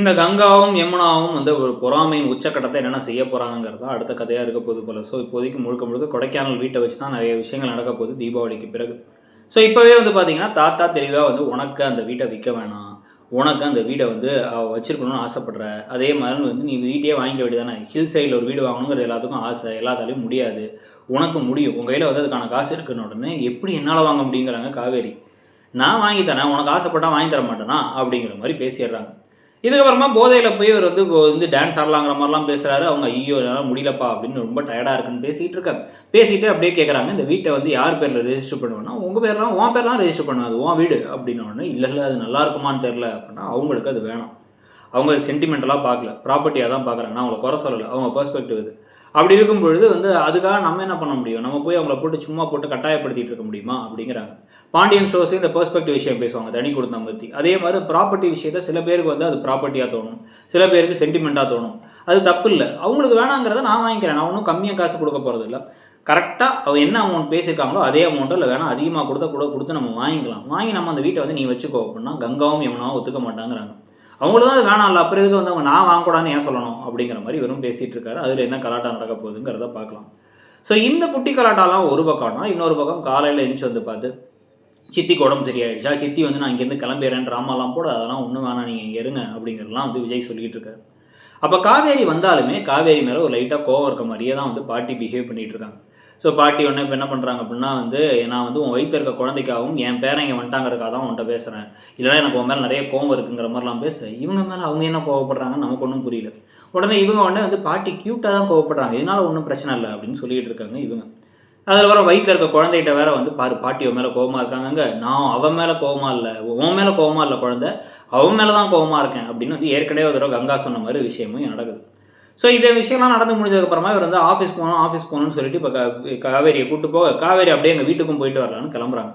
இந்த கங்காவும் யமுனாவும் வந்து ஒரு பொறாமையின் உச்சக்கட்டத்தை என்னென்ன செய்ய போகிறாங்கிறது தான் அடுத்த கதையாக இருக்க போகுது போல். ஸோ இப்போதைக்கு முழுக்க முழுக்க கொடைக்கானல் வீட்டை வச்சு தான் நிறைய விஷயங்கள் நடக்க போகுது தீபாவளிக்கு பிறகு. ஸோ இப்போவே வந்து பார்த்தீங்கன்னா தாத்தா தெளிவாக வந்து உனக்கு அந்த வீட்டை விற்க வேணாம். உனக்கு அந்த வீடை வந்து அவ வச்சிருக்கணும்னு ஆசைப்படுற. அதே மாதிரி வந்து நீ வீட்டையே வாங்கிக்க வேண்டியதானே ஹில் சைடில் ஒரு வீடு வாங்கணுங்கிறது எல்லாத்துக்கும் ஆசை. எல்லாத்தாலையும் முடியாது. உனக்கு முடியும். உங்கள் கையில் வந்து அதுக்கான காசு இருக்குன்னு உடனே எப்படி என்னால் வாங்க முடியுங்கிறாங்க காவேரி. நான் வாங்கி தரேன். உனக்கு ஆசைப்பட்டால் வாங்கி தர மாட்டேனா? அப்படிங்கிற மாதிரி பேசிடுறாங்க. இதுக்கப்புறமா போதையில் போய் இவர் வந்து இப்போ வந்து டான்ஸ் ஆடலாங்கிற மாதிரிலாம் பேசுகிறாரு அவங்க ஐயோ என்னால் முடியலப்பா அப்படின்னு ரொம்ப டயர்டாக இருக்குன்னு பேசிகிட்டு இருக்காங்க பேசிட்டு அப்படியே கேட்குறாங்க இந்த வீட்டை வந்து யார் பேரில் ரெஜிஸ்டர் பண்ணுவேன்னா உங்கள் பேர்லாம் உன் பேர்லாம் ரெஜிஸ்டர் பண்ணாது உன் வீடு அப்படின்னு உடனே இல்லை இல்லை அது நல்லா இருக்குமான்னு தெரில அப்படின்னா அவங்களுக்கு அது வேணும். அவங்க சென்டிமெண்டலாக பார்க்கல. ப்ராப்பர்ட்டியாக தான் பார்க்குறாங்க. நான் அவங்களை குறை சொல்லலை. அவங்க பெர்ஸ்பெக்டிவ் இது. அப்படி இருக்கும் பொழுது வந்து அதுக்காக நம்ம என்ன பண்ண முடியும்? நம்ம போய் அவங்கள போட்டு சும்மா போட்டு கட்டாயப்படுத்திட்டு இருக்க முடியுமா? அப்படிங்கிறாங்க. பாண்டியன் ஷோஸ் இந்த பெர்ஸ்பெக்டிவ் விஷயம் பேசுவாங்க தனி கொடுத்தம் பற்றி அதே மாதிரி ப்ராப்பர்ட்டி விஷயத்த சில பேருக்கு வந்து அது ப்ராப்பர்ட்டியாக தோணும். சில பேருக்கு சென்டிமெண்ட்டாக தோணும். அது தப்பு இல்லை. அவங்களுக்கு வேணாங்கிறத நான் வாங்கிக்கிறேன். நான் ஒன்றும் கம்மியாக காசு கொடுக்க போகிறது இல்லை. கரெக்டாக அவள் என்ன அமௌண்ட் பேசியிருக்காங்களோ அதே அமௌண்ட்டோ இல்லை வேணால் அதிகமாக கொடுத்தா கூட கொடுத்து நம்ம வாங்கிக்கலாம். வாங்கி நம்ம அந்த வீட்டை வந்து நீ வச்சுக்கோ அப்படின்னா கங்காவும் எவனாவும் ஒத்துக்க மாட்டாங்கிறாங்க. அவங்களுக்கு தான் அது வேணாம் இல்லை அப்புறம் இதுக்கு வந்து அவங்க நான் வாங்கக்கூடாதுன்னு ஏன் சொல்லணும்? அப்படிங்கிற மாதிரி வெறும் பேசிகிட்டு இருக்காரு. அதில் என்ன கலாட்டா நடக்க போகுதுங்கிறத பார்க்கலாம். ஸோ இந்த குட்டி கலாட்டாலாம் ஒரு பக்கம்னா இன்னொரு பக்கம் காலையில் எழுந்துச்சு வந்து பார்த்து சித்திக்கு உடம்பு சரியாயிடுச்சா? சித்தி வந்து நான் இங்கேருந்து கிளம்பிடுறேன் ட்ராமாலாம் போட அதெல்லாம் ஒன்றும் வேணாம் நீங்கள் இங்கே இருங்க அப்படிங்கிறலாம் வந்து விஜய் சொல்லிட்டு இருக்காரு. அப்போ காவேரி வந்தாலுமே காவேரி மேலே ஒரு லைட்டாக கோவம் இருக்க மாதிரியே தான் வந்து பாட்டி பிஹேவ் பண்ணிகிட்டு இருக்காங்க. ஸோ பாட்டி ஒன்று இப்போ என்ன பண்ணுறாங்க அப்படின்னா வந்து நான் வந்து உன் வயிற்று இருக்க குழந்தைக்காகவும் என் பேரன் இங்கே வந்துட்டாங்கிறதுக்காக தான் உன்ட்ட பேசுகிறேன் இல்லைனா எனக்கு உன் மேலே நிறைய கோவம் இருக்குங்கிற மாதிரிலாம் பேசுகிறேன் இவங்க மேலே அவங்க என்ன கோவப்படுறாங்கன்னு நமக்கு ஒன்றும் புரியல. உடனே இவங்க உடனே வந்து பாட்டி க்யூட்டாக தான் கோவப்படுறாங்க. இதனால் ஒன்றும் பிரச்சனை இல்லை அப்படின்னு சொல்லிட்டு இருக்காங்க இவங்க. அதில் வர வயிற்றில் இருக்க குழந்தைகிட்ட வேற வந்து பாரு பாட்டி உன் மேலே கோவமாக இருக்காங்க நான் அவன் மேலே கோவமாக இல்லை. உன் மேலே கோவமாக இல்லை குழந்தை. அவன் மேலே தான் கோவமாக இருக்கேன் அப்படின்னு வந்து ஏற்கனவே ஒரு தடவை கங்கா சொன்ன மாதிரி விஷயமும் நடக்குது. ஸோ இந்த விஷயம்லாம் நடந்து முடிஞ்சதுக்கப்புறமா இவர் வந்து ஆஃபீஸ் போகணும் ஆஃபீஸ் போகணும்னு சொல்லிட்டு இப்போ காவேரியை கூட்டு போக காவேரி அப்படியே எங்கள் வீட்டுக்கும் போயிட்டு வரலான்னு கிளம்புறாங்க.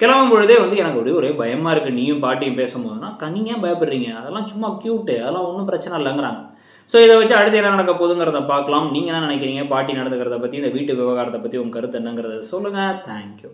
கிளம்பும் பொழுதே வந்து எனக்கு அப்படியே ஒரே பயமாக இருக்குது நீயும் பாட்டியும் பேசும்போதுனா நீங்கள் ஏன் பயப்படுறீங்க. அதெல்லாம் சும்மா க்யூட்டு அதெல்லாம் ஒன்றும் பிரச்சனை இல்லைங்கிறாங்க. ஸோ இதை வச்சு அடுத்து என்ன நடக்க போகுதுங்கிறத பார்க்கலாம். நீங்கள் என்ன நினைக்கிறீங்க? பாட்டி நடந்துக்கிறத பற்றி இந்த வீட்டு விவகாரத்தை பற்றி உங்கள் கருத்து என்னங்கிறத சொல்லுங்கள் தேங்க்யூ